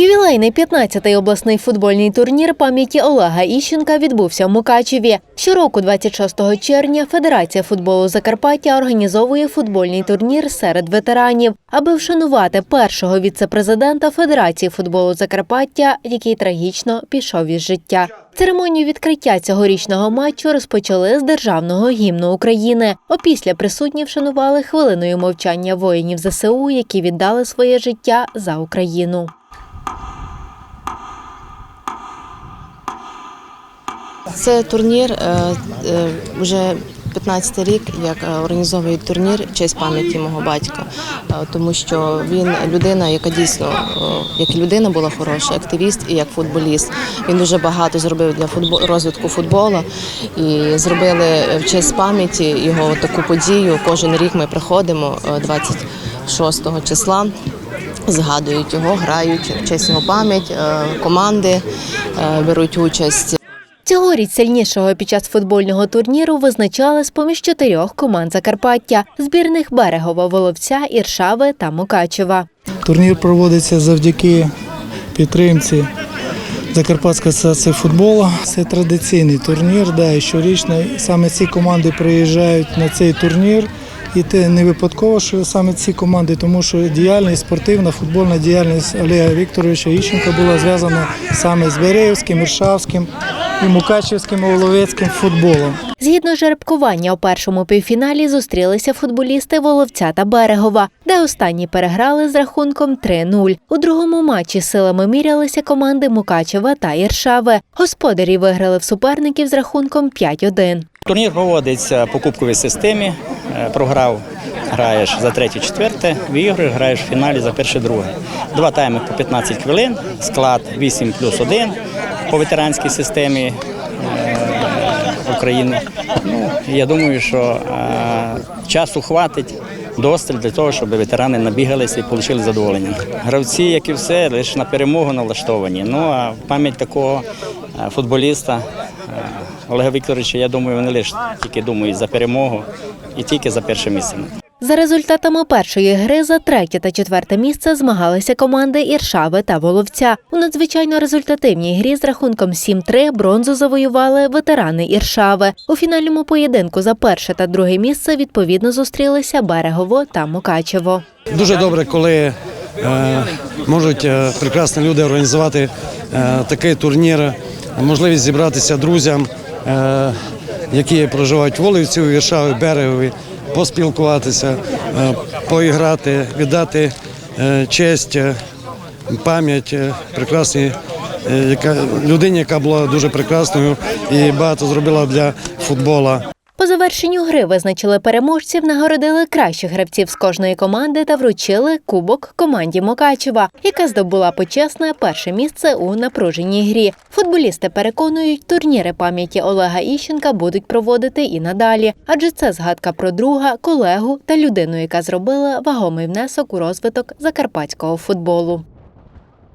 Ювілейний 15-й обласний футбольний турнір пам'яті Олега Іщенка відбувся в Мукачеві. Щороку, 26 червня, Федерація футболу Закарпаття організовує футбольний турнір серед ветеранів, аби вшанувати першого віце-президента Федерації футболу Закарпаття, який трагічно пішов із життя. Церемонію відкриття цьогорічного матчу розпочали з державного гімну України. Опісля присутні вшанували хвилиною мовчання воїнів ЗСУ, які віддали своє життя за Україну. Це турнір е, е, вже 15 рік, як е, організовує турнір в честь пам'яті мого батька, тому що він людина, яка дійсно як людина була хороша, активіст і як футболіст. Він дуже багато зробив для футбол розвитку футболу і зробили в честь пам'яті його таку подію. Кожен рік ми приходимо е, 26 числа. Згадують його, грають в честь його пам'ять, команди беруть участь. Цьогоріч сильнішого під час футбольного турніру визначали з поміж чотирьох команд Закарпаття збірних Берегова, Воловця, Іршави та Мукачева. Турнір проводиться завдяки підтримці Закарпатської асоціації футболу. Це традиційний турнір, і щорічно саме ці команди приїжджають на цей турнір. І те не випадково, що саме ці команди, тому що діяльність спортивна, футбольна діяльність Олега Вікторовича Іщенка була зв'язана саме з Береївським, Іршавським і Мукачевським і Воловецьким футболом. Згідно жеребкування у першому півфіналі зустрілися футболісти Воловця та Берегова, де останні переграли з рахунком 3-0. У другому матчі силами мірялися команди Мукачева та Іршави. Господарі виграли в суперників з рахунком 5-1. Турнір проводиться по кубковій системі. Е, Програв, граєш за третє, четверте, виграєш, граєш в фіналі за перше, друге. Два тайми по 15 хвилин, склад 8 плюс 1 по ветеранській системі е, України. Ну, я думаю, що е, часу хватить досталь для того, щоб ветерани набігалися і отримали задоволення. Гравці, як і все, лише на перемогу налаштовані. Ну а пам'ять такого е, футболіста Олега Вікторовича, я думаю, вони лише тільки думають за перемогу і тільки за перше місце. За результатами першої гри за третє та четверте місце змагалися команди Іршави та Воловця. У надзвичайно результативній грі з рахунком 7-3 бронзу завоювали ветерани Іршави. У фінальному поєдинку за перше та друге місце відповідно зустрілися Берегово та Мукачево. Дуже добре, коли е, можуть е, прекрасні люди організувати е, такий турнір, можливість зібратися друзям, які проживають в Волівці, у Віршаві, Берегові, поспілкуватися, е, поіграти, віддати е, честь, е, пам'ять прекрасній яка, людині, яка була дуже прекрасною і багато зробила для футбола. По завершенню гри визначили переможців, нагородили кращих гравців з кожної команди та вручили кубок команді Мукачева, яка здобула почесне перше місце у напруженій грі. Футболісти переконують, турніри пам'яті Олега Іщенка будуть проводити і надалі, адже це згадка про друга, колегу та людину, яка зробила вагомий внесок у розвиток закарпатського футболу.